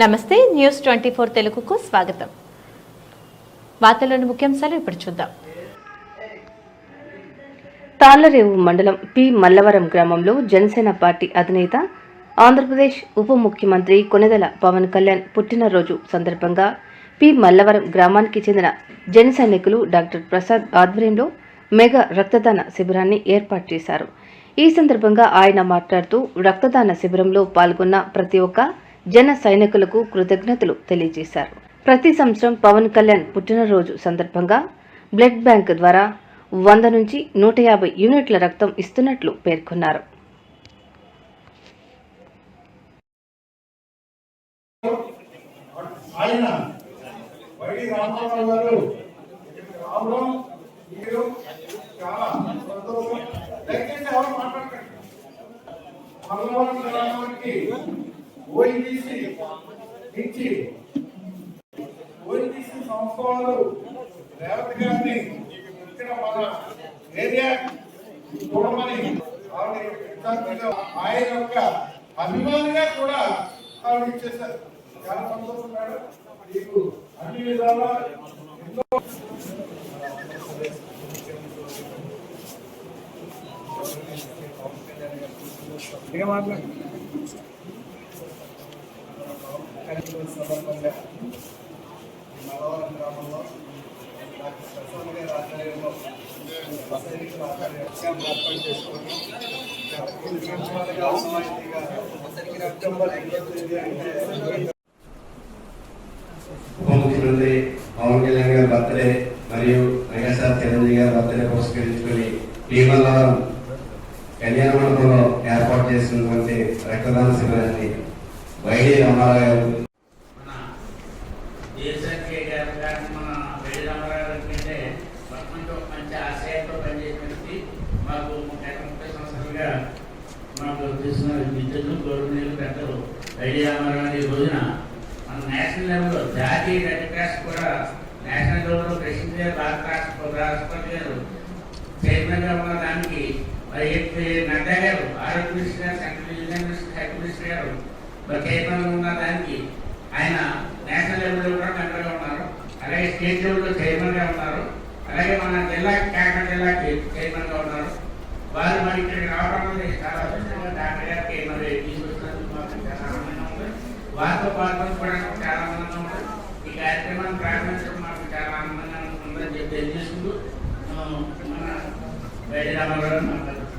నమస్తే news twenty four తెలుగుకు స్వాగతం. వార్తల్లోని ముఖ్యాంశాలు ఇప్పుడు చూద్దాం. తాళ్ళరేవు మండలం పి. మల్లవరం గ్రామంలో జనసేన పార్టీ అధినేత ఆంధ్రప్రదేశ్ ఉప ముఖ్యమంత్రి కొనెదల పవన్ కళ్యాణ్ పుట్టినరోజు సందర్భంగా పి. మల్లవరం గ్రామానికి చెందిన జన సైనికులు డాక్టర్ ప్రసాద్ ఆధ్వర్యంలో మెగా రక్తదాన శిబిరాన్ని ఏర్పాటు చేశారు. ఈ సందర్భంగా ఆయన మాట్లాడుతూ రక్తదాన శిబిరంలో పాల్గొన్న ప్రతి ఒక్క జన సైనికులకు కృతజ్ఞతలు తెలియజేశారు. ప్రతి సంవత్సరం పవన్ కళ్యాణ్ పుట్టినరోజు సందర్భంగా బ్లడ్ బ్యాంక్ ద్వారా వంద నుంచి నూట యాభై యూనిట్ల రక్తం ఇస్తున్నట్లు పేర్కొన్నారు. ఆయన వైడి రామారావు గారు రావడం మీరు చాలా సంతోషం. దయచేసి ఎవరు మాట్లాడకండి. గ్రామానికి ఓఎన్టీసీ నుంచి ఓఎన్టీసీ సంస్థలు రేవతి గారిని ఇక్కడ మన ఏరియా చూడమని ఆవిడ ఆయన యొక్క అభిమానిగా కూడా ఆవిడ ఇచ్చేసారు చాలా సంతోషం మేడం. మీకు అన్ని విధాలా ఎంతో మాట్లాడు. ఎన్నో సందర్భంగా మలవరం గ్రామంలో ప్రసాద్ గారి ఆధ్వర్యంలో సైనికుల ఏర్పాటు చేసుకొని సంవత్సరాలుగా ఆనవాయితీగా సెప్టెంబర్ ఐదో తేదీ అంటే ముఖ్యమంత్రి పవన్ కళ్యాణ్ గారి బర్త్డే మరియు మెగాస్టార్ చిరంజీవి గారి బర్త్డే పురస్కరించుకుని భీమవరం కళ్యాణ మండపంలో ఏర్పాటు చేసినటువంటి రక్తదాన శిబిరాన్ని వైడి రామారావు గారు గారు మంచి మాకు తెలిసిన విద్యుత్తులు గౌరవనీయులు పెద్దలు రామారావు ఈ రోజున మన నేషనల్ లెవెల్లో జాతీయ రెడ్ క్రాస్ కూడా నేషనల్ లెవెల్లో ప్రెసిడెంట్ గారు రాష్ట్రపతి గారు ఉన్న దానికి మరి నడ్డా గారు ఆరోగ్య మినిస్టర్ గారు central union minister health minister గారు మరి చైర్మన్ ఉన్న దానికి ఆయన నేషనల్ లెవెల్లో కూడా మెంబర్గా ఉన్నారు. అలాగే స్టేట్ లెవెల్లో చైర్మన్గా ఉన్నారు. అలాగే మన జిల్లా కాకినాడ జిల్లాకి చైర్మన్గా ఉన్నారు. వారు మరి ఇక్కడికి రావడం అనేది చాలా అదృష్టంగా డాక్టర్ గారికి మరి తీసుకొచ్చినందుకు మాకు చాలా ఆనందంగా ఉంది. వారితో పాల్గొనడం చాలా ఆనందంగా ఉంది. ఈ కార్యక్రమాన్ని ప్రారంభించడం మాకు చాలా ఆనందంగా ఉందని చెప్పి తెలియజేసుకుంటూ మన వేడి రామారావు